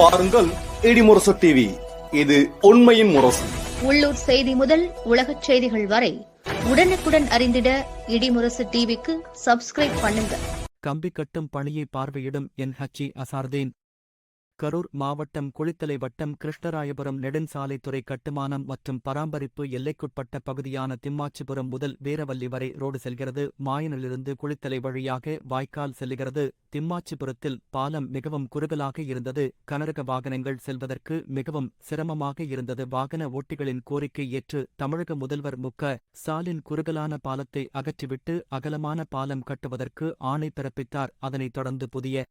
பாருங்கள் இடிமுரசு டிவி இது உண்மையின் முரசு. உள்ளூர் செய்தி முதல் உலகச் செய்திகள் வரை உடனுக்குடன் அறிந்திட இடிமுரசு டிவிக்கு சப்ஸ்கிரைப் பண்ணுங்க. கம்பி கட்டும் பணியை பார்வையிடும் என் ஹச்சி அசார்தீன். கரூர் மாவட்டம் குளித்தலை வட்டம் கிருஷ்ணராயபுரம் நெடுஞ்சாலைத்துறை கட்டுமானம் மற்றும் பராமரிப்பு எல்லைக்குட்பட்ட பகுதியான திம்மாச்சிபுரம் முதல் வீரவல்லி வரை ரோடு செல்கிறது. மாயனிலிருந்து குளித்தலை வழியாக வாய்க்கால் செல்லுகிறது திம்மாச்சிபுரத்தில் பாலம் மிகவும் குறுகலாக இருந்தது. கனரக வாகனங்கள் செல்வதற்கு மிகவும் சிரமமாக இருந்தது. வாகன ஓட்டிகளின் கோரிக்கை ஏற்று தமிழக முதல்வர் மு. க. ஸ்டாலின் குறுகலான பாலத்தை அகற்றிவிட்டு அகலமான பாலம் கட்டுவதற்கு ஆணை பிறப்பித்தார். அதனைத் தொடர்ந்து புதிய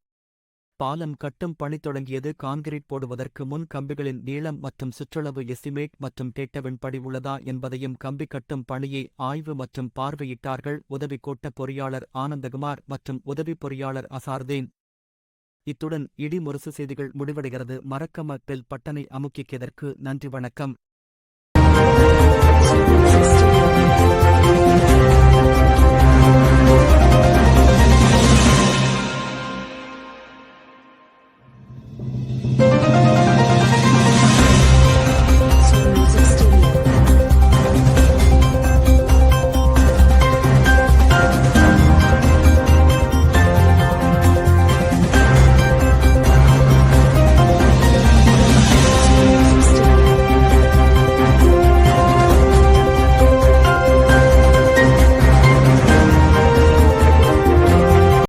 பாலம் கட்டும் பணி தொடங்கியது கான்கிரீட் போடுவதற்கு முன் கம்பிகளின் நீளம் மற்றும் சுற்றளவு எஸ்டிமேட் மற்றும் கேட்டவின்படி உள்ளதா என்பதையும் கம்பி கட்டும் பணியை ஆய்வு மற்றும் பார்வையிட்டார்கள் உதவி கோட்ட பொறியாளர் ஆனந்தகுமார் மற்றும் உதவி பொறியாளர் அசார்தீன். இத்துடன் இடி முரசு செய்திகள் முடிவடைகிறது. மறக்காம பெல் பட்டனை அமுக்கிக்கதற்கு நன்றி வணக்கம்.